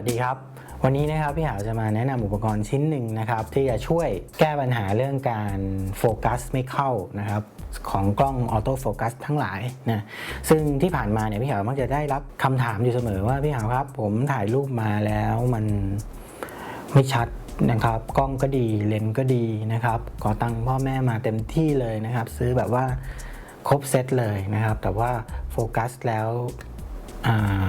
สวัสดีครับ วันนี้นะครับพี่หาวจะมาแนะนำอุปกรณ์ชิ้นหนึ่งนะครับ ที่จะช่วยแก้ปัญหาเรื่องการโฟกัสไม่เข้านะครับของกล้องออโต้โฟกัสทั้งหลายนะซึ่งที่ผ่านมาเนี่ยพี่หาวมักจะได้รับคำถามอยู่เสมอว่าพี่หาวครับ ผมถ่ายรูปมาแล้วมันไม่ชัดนะครับกล้องก็ดีเลนส์ก็ดีนะครับขอตังค์พ่อแม่มาเต็มที่เลยนะครับ ซื้อแบบว่าครบเซตเลยนะครับ แต่ว่าโฟกัสแล้วอ่า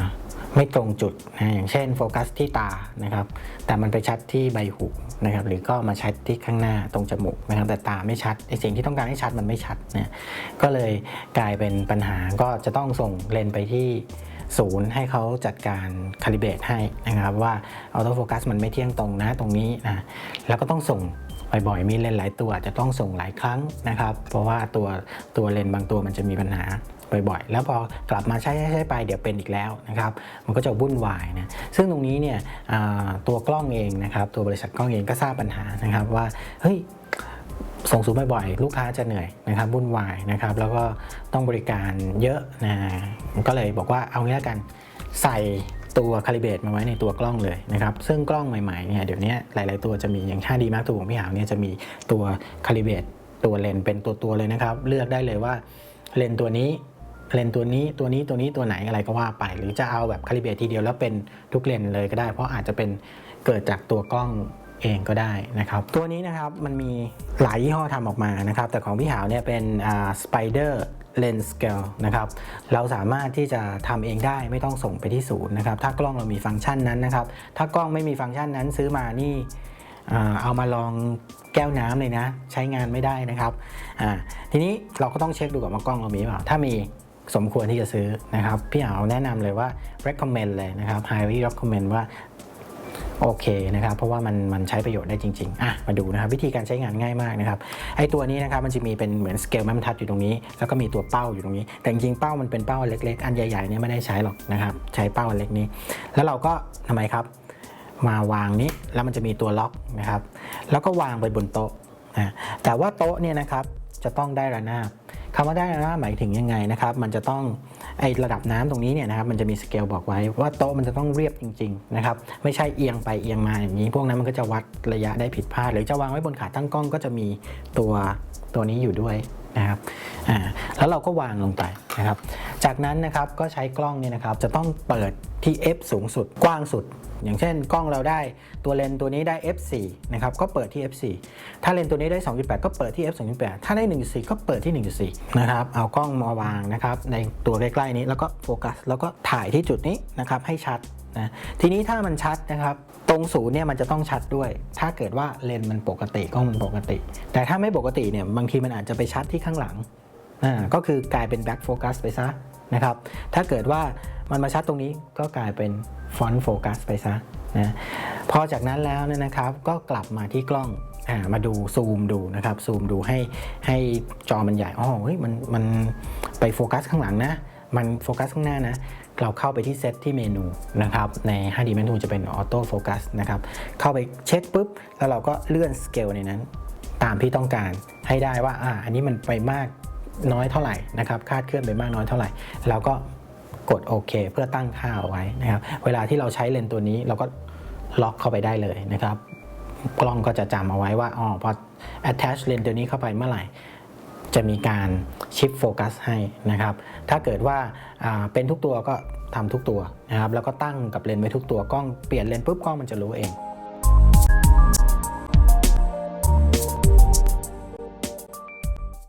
ไม่ตรงจุดนะอย่างเช่นโฟกัสที่ตานะครับ แต่มันไปชัดที่ใบหูนะครับ หรือก็มาชัดที่ข้างหน้าตรงจมูกนะครับ แต่ตาไม่ชัดไอสิ่งที่ต้องการให้ชัดมันไม่ชัดเนี่ยก็เลยกลายเป็นปัญหาก็จะต้องส่งเลนส์ไปที่ศูนย์ให้เขาจัดการคาลิเบตให้นะครับว่าออโต้โฟกัสมันไม่เที่ยงตรงนะตรงนี้นะแล้วก็ต้องส่งบ่อยๆมีเลนส์หลายตัวอาจจะต้องส่งหลายครั้งนะครับ เพราะว่าตัวตัวเลนส์บางตัวมันจะมีปัญหา บ่อยๆ แล้วพอกลับมาใช้ใช้ไปเดี๋ยวเป็นอีกแล้วนะครับมันก็จะวุ่นวายนะซึ่งตรงนี้เนี่ยตัวกล้องเองนะครับตัวบริษัทกล้องเองก็ทราบปัญหานะครับว่าเฮ้ยส่งสูงบ่อยๆ ลูกค้าจะเหนื่อยนะครับวุ่นวายนะครับแล้วก็ต้องบริการเยอะนะก็เลยบอกว่าเอางี้แล้วกันใส่ตัวคาลิเบตมาไว้ในตัวกล้องเลยนะครับ ซึ่งกล้องใหม่ๆเนี่ยเดี๋ยวนี้หลาย ๆ ตัวจะมีอย่าง 5D Mark II ของพี่หาวเนี่ยจะมีตัวคาลิเบตตัวเลนเป็นตัว ๆ เลยนะครับ เลือกได้เลยว่าเลนตัวนี้ เลนตัวนี้ตัวนี้ตัวนี้ตัวไหนอะไรก็ว่าไป หรือจะเอาแบบคาลิเบรตทีเดียวแล้วเป็นทุกเลนเลยก็ได้ เพราะอาจจะเป็นเกิดจากตัวกล้องเองก็ได้นะครับตัวนี้นะครับมันมีหลายยี่ห้อทำออกมานะครับ แต่ของพี่หาวเนี่ยเป็นอ่า Spider Lens Scale นะครับเราสามารถที่จะทำเองได้ไม่ต้องส่งไปที่ศูนย์นะครับถ้ากล้องเรามีฟังก์ชันนั้นนะครับ ถ้ากล้องไม่มีฟังก์ชันนั้นซื้อมานี่เอามาลองแก้วน้ำเลยนะ ใช้งานไม่ได้นะครับทีนี้เราก็ต้องเช็คดูก่อนว่ากล้องเรามีหรือเปล่าถ้ามี สมควรที่จะซื้อนะครับ พี่เอาแนะนำเลยว่า recommend เลยนะครับ highly recommend ว่าโอเคนะครับ เพราะว่ามันมันใช้ประโยชน์ได้จริงๆ อะ มาดูนะครับ วิธีการใช้งานง่ายมากนะครับ ไอตัวนี้นะครับมันจะมีเป็นเหมือนสเกลแม่บรรทัดอยู่ตรงนี้ แล้วก็มีตัวเป้าอยู่ตรงนี้ แต่จริงๆเป้ามันเป็นเป้าเล็ก ๆ อันใหญ่ๆเนี่ยไม่ได้ใช้หรอกนะครับ ใช้เป้าอันเล็กนี้ แล้วเราก็ทำไมครับ มาวางนี้แล้วมันจะมีตัวล็อกนะครับ แล้วก็วางไปบนโต๊ะนะแต่ว่าโต๊ะเนี่ยนะครับจะต้องได้ระนาบ คำว่าได้ระนาบหมายถึงยังไงนะครับ มันจะต้องไอระดับน้ำตรงนี้เนี่ยนะครับ มันจะมีสเกลบอกไว้ว่าโต๊ะมันจะต้องเรียบจริงๆนะครับ ไม่ใช่เอียงไปเอียงมาอย่างนี้ พวกนั้นมันก็จะวัดระยะได้ผิดพลาด หรือจะวางไว้บนขาตั้งกล้องก็จะมีตัวตัวนี้อยู่ด้วย นะครับอ่าแล้วเราก็วางลงไปนะครับ จากนั้นนะครับก็ใช้กล้องเนี่ยนะครับจะต้องเปิดที่ f สูงสุดกว้างสุด อย่างเช่น กล้องเราได้ตัวเลนตัวนี้ได้ f4 นะครับก็เปิดที่ f4 ถ้าเลนตัวนี้ได้ 2.8 ก็เปิดที่ f 2.8ถ้าได้ 1.4 ก็เปิดที่ 1.4 นะครับ เอากล้องมาวางนะครับในตัวใกล้ๆนี้แล้วก็โฟกัสแล้วก็ถ่ายที่จุดนี้นะครับให้ชัด นะทีนี้ถ้ามันชัดนะครับ ตรงศูนย์เนี่ยมันจะต้องชัดด้วย ถ้าเกิดว่าเลนส์มันปกติกล้องมันปกติ แต่ถ้าไม่ปกติเนี่ยบางทีมันอาจจะไปชัดที่ข้างหลังอ่าก็คือกลายเป็น back focus ไปซะนะครับ ถ้าเกิดว่ามันมาชัดตรงนี้ก็กลายเป็น front focus ไปซะนะพอจากนั้นแล้วเนี่ยนะครับก็กลับมาที่กล้องอ่ามาดูซูมดูนะครับซูมดูให้ให้จอมันใหญ่อ๋อเฮ้ยมันมันไปโฟกัสข้างหลังนะ มันโฟกัสข้างหน้านะเราเข้าไปที่เซตที่เมนูนะครับใน 5D Menu จะเป็นออโต้โฟกัสนะครับเข้าไปเช็คปุ๊บ แล้วเราก็เลื่อนสเกลในนั้น ตามที่ต้องการให้ได้ว่าอ่าอันนี้มันไปมากน้อยเท่าไหร่นะครับคาดเคลื่อนไปมากน้อยเท่าไหร่เราก็กดโอเคเพื่อตั้งค่าเอาไว้นะครับเวลาที่เราใช้เลนส์ตัวนี้เราก็ล็อกเข้าไปได้เลยนะครับกล้องก็จะจำเอาไว้ว่าอ๋อพอ attach เลนส์ตัวนี้เข้าไปเมื่อไหร่ จะมีการชิปโฟกัสให้นะครับ ถ้าเกิดว่าเป็นทุกตัวก็ทำทุกตัวนะครับ แล้วก็ตั้งกับเลนไว้ทุกตัว กล้องเปลี่ยนเลนปุ๊บกล้องมันจะรู้เอง